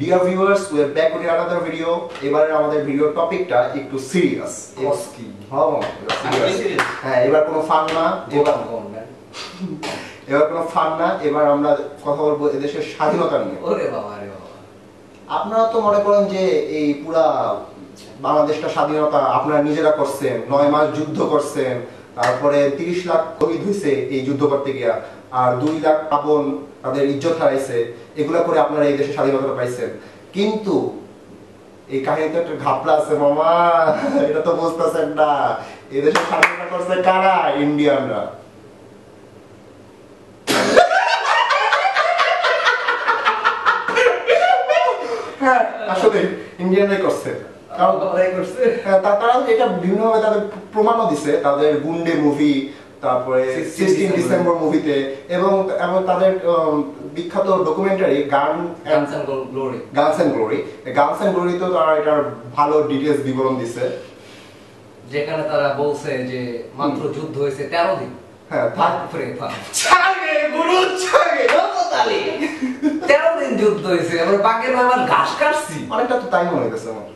Dear viewers we are back with another video এবারে আমাদের video টপিকটা একটু সিরিয়াস. হ্যাঁ হ্যাঁ এবার কোনো ফান না এবার এবার কোনো ফান না এবার আমরা কথা বলব এদেশের স্বাধীনতা নিয়ে। ওরে বাবা রে বাবা। আপনারা তো মনে করেন যে এই পুরা বাংলাদেশটা স্বাধীনতা আপনারা নিজেরা করছেন নয় মাস যুদ্ধ করছেন তারপরে তিরিশ লাখ শহীদ হয়েছে এই যুদ্ধ করতে গিয়া। আর দুই লাখ আপন তাদের ইজ্জত হারাইছে এগুলা করে আপনারা এই দেশে স্বাধীনতা পাইছেন। কিন্তু এই কাহিনীতে একটা ঘাপলা আছে মামা এটা তো বুঝতেছেন না। এই দেশে স্বাধীনতা করছে কারা? ইন্ডিয়ানরা। হ্যাঁ আসলে ইন্ডিয়ানরাই করছে। হ্যাঁ, তারা এটা বিভিন্নভাবে তাদের প্রমাণও দিছে তাদের গুন্ডে মুভি তারপরে সিক্সটিন ডিসেম্বর মুভিতে এবং এবং তাদের বিখ্যাত documentary gun guns and glory guns and glory guns and গ্লোরিতেও তারা এটার ভালো ডিটেলস বিবরণ দিছে। যেখানে তারা বলছে যে মাত্র যুদ্ধ হয়েছে তেরো দিন। হ্যাঁ। ছাগে গুরু ছাগে তেরো দিন যুদ্ধ হয়েছে আমরা বাঘের আমার ঘাস কাটছি। অনেকটা তো তাই মনে হইতেছে আমার।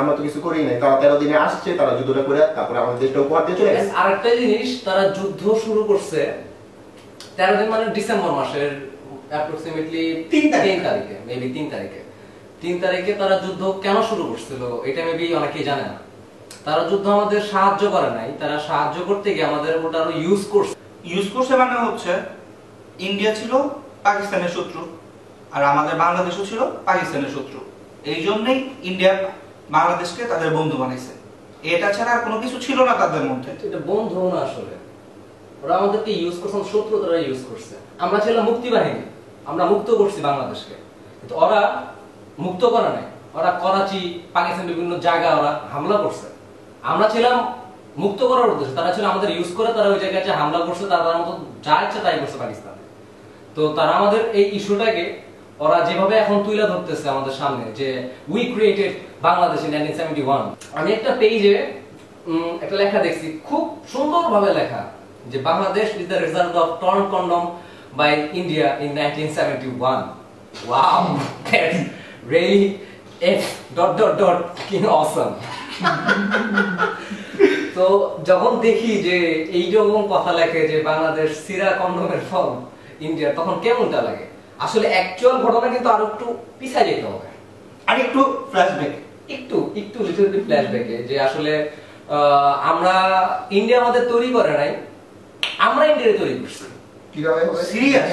আমরা তো কিছু করি নাই। তারা তেরো দিনে আসছে তারা যুদ্ধটা করে তারপরে আমাদের দেশটা উপহার দিয়ে চলে গেছে। আরেকটা জিনিস তারা যুদ্ধ শুরু করছে তেরো দিন মানে ডিসেম্বর মাসের অ্যাপ্রক্সিমেটলি তিন তিন তারিখে মেবি তিন তারিখে। তিন তারিখে তারা যুদ্ধ কেন শুরু করছিল এটা মেবি অনেকেই জানে না। তারা যুদ্ধ আমাদের সাহায্য করে নাই তারা সাহায্য করতে গিয়ে আমাদের ওটা আরও ইউজ করছে। ইউজ করছে মানে হচ্ছে ইন্ডিয়া ছিল পাকিস্তানের শত্রু আর আমাদের বাংলাদেশও ছিল পাকিস্তানের শত্রু। এই জন্যই ইন্ডিয়া বাংলাদেশকে তাদের বন্ধু বানাইছে। এটা ছাড়া আর কোনো কিছু ছিল না তাদের মধ্যে। এটা বন্ধু না আসলে। ওরা আমাদেরকে ইউজ করছে শত্রু তারা ইউজ করছে। আমরা ছিলাম মুক্তি বাহিনী, আমরা মুক্ত করছি বাংলাদেশকে। কিন্তু ওরা মুক্ত করা নাই। ওরা করাচি, পাকিস্তান বিভিন্ন জায়গায় ওরা হামলা করছে। আমরা ছিলাম মুক্ত করার উদ্দেশ্যে। তারা ছিল আমাদের ইউজ করে, তারা ওই জায়গায় হামলা করছে, তারা তার মতো যা ইচ্ছা তাই করছে পাকিস্তানে। তো তারা আমাদের এই ইস্যুটাকে ওরা যেভাবে এখন তুলে ধরতেছে আমাদের সামনে যে উই ক্রিয়েটেড বাংলাদেশ ইন 1971 আমি একটা পেজে একটা লেখা দেখছি, খুব সুন্দরভাবে লেখা যে Bangladesh is the result of torn condom by India in 1971 wow that's really F dot dot dot king তো যখন দেখি যে এইরকম কথা লেখে যে বাংলাদেশ সিরা কন্ডমের ফল ইন্ডিয়া তখন কেমনটা লাগে? আসলে অ্যাকচুয়াল ঘটনা কিন্তু আরও একটু পিছায় যেতে হবে। আর একটু ফ্ল্যাশব্যাক একটু একটু লিটল বিট ফ্ল্যাশব্যাকে যে আসলে আমরা ইন্ডিয়া আমাদের তৈরি করে নাই আমরা ইন্ডিয়া তৈরি করছি। কীভাবে সিরিয়াস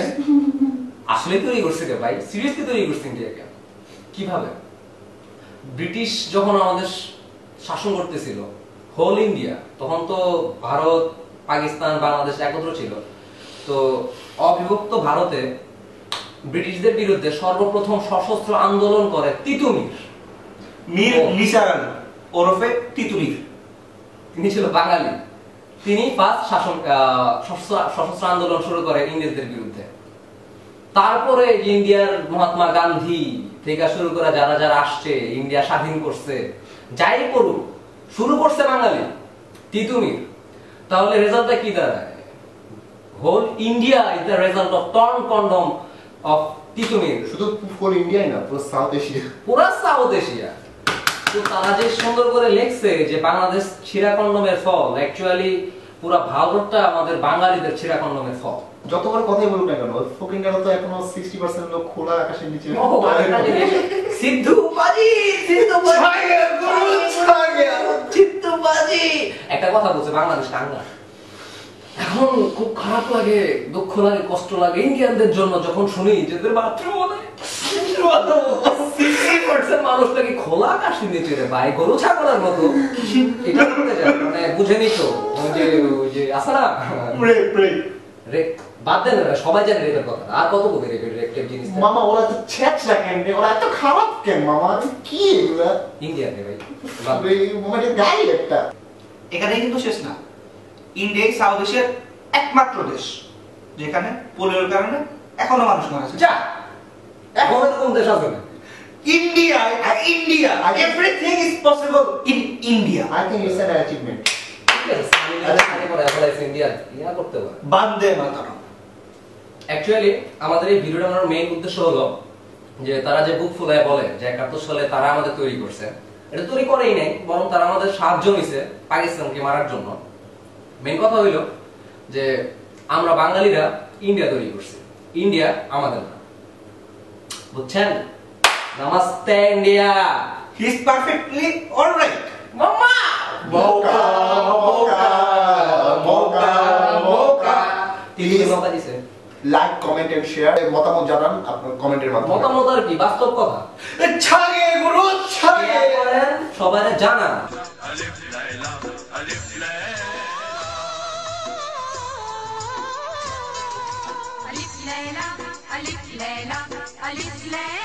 আসলে তৈরি করছে কে ভাই? সিরিয়াসলি তৈরি করছে ইন্ডিয়াকে কীভাবে? ব্রিটিশ যখন আমাদের শাসন করতেছিল হোল ইন্ডিয়া তখন তো ভারত পাকিস্তান বাংলাদেশ একত্র ছিল। তো অবিভক্ত ভারতে ব্রিটিশদের বিরুদ্ধে সর্বপ্রথম সশস্ত্র আন্দোলন করে তিতুমির। মীর। নিসার আলী ওরফে তিতুমির। তিনি ছিল বাঙালি। তিনি ফার্স্ট শাসন সশস্ত্র সশস্ত্র আন্দোলন শুরু করে ইংরেজদের বিরুদ্ধে। তারপরে ইন্ডিয়ার মহাত্মা গান্ধী থেকে শুরু করে যারা যারা আসছে ইন্ডিয়া স্বাধীন করছে যাই করুক শুরু করছে বাঙালি তিতুমির। তাহলে রেজাল্টটা কি দাঁড়ায়? Whole India is the result of torn condom of Titumir শুধু ফুল ইন্ডিয়াই না পুরো সাউথ এশিয়া পুরা সাউথ এশিয়া তো তারা যে সুন্দর করে লেখছে যে বাংলাদেশ ছিরাকণ্ডমের ফল অ্যাকচুয়ালি পুরা ভারতটা আমাদের বাঙালিদের ছিড়া কন্ডমের ফল যতবার কথাই বলুক না কেন ফকিং গেল তো এখনও সিক্সটি পার্সেন্ট লোক খোলা আকাশের নিচে সিদ্ধু বাজি সিদ্ধু বাজি একটা কথা বলছে বাংলাদেশ কাঙ্গা এখন খুব খারাপ লাগে দুঃখ লাগে কষ্ট লাগে। ইন্ডিয়ানদের জন্য যখন শুনি যে এদের বাথরুম মানে মানুষটাকে খোলা আকাশ নিচে রে ভাই গরু ছাগলের মতো। এটা করতে যায় মানে বুঝেনি তো যে ওই যে না? রেপ বাদ দেন না, সবাই জানে রেপের কথা। আর কত বলবে রেপের রেপ টেপ জিনিস মামা ওরা তো ছেঁচড়া কেন? রে? ওরা এত খারাপ কেন মামা? কি এগুলা? ইন্ডিয়ান রে ভাই। মোমেন্টের গাড়ি একটা এখানেই কিন্তু শেষ না। ইন্ডিয়াই সাউথ এশিয়ার একমাত্র দেশ যেখানে পোলিওর কারণে এখনও মানুষ মারা যায় যা! এখন এরকম দেশ আছে? না India India everything is possible in India I think it's an achievement yeah Bande Mataram. Actually আমাদের এই ভিডিওটা মেইন উদ্দেশ্য হলো যে তারা যে বুক ফুলায় বলে যে একাত্তর সালে তারা আমাদের তৈরি করছে এটা তৈরি করেই নাই বরং তারা আমাদের সাহায্য নিছে পাকিস্তানকে মারার জন্য। মেন কথা হইল যে আমরা বাঙালিরা ইন্ডিয়া তৈরি করছি। ইন্ডিয়া আমাদের না। বুঝছেন? Namaste India he is perfectly alright মাম্মা! মৌকা, মৌকা, মৌকা, মৌকা। তিনি মৌকা দিছে? লাইক কমেন্ট এন্ড শেয়ার মতামত জানান আপনার কমেন্টের মাধ্যমে। মতামত আর কি? বাস্তব কথা। ছাগে গুরু ছাগে সবাই জানান। Alif Layla, Alif Layla. Let.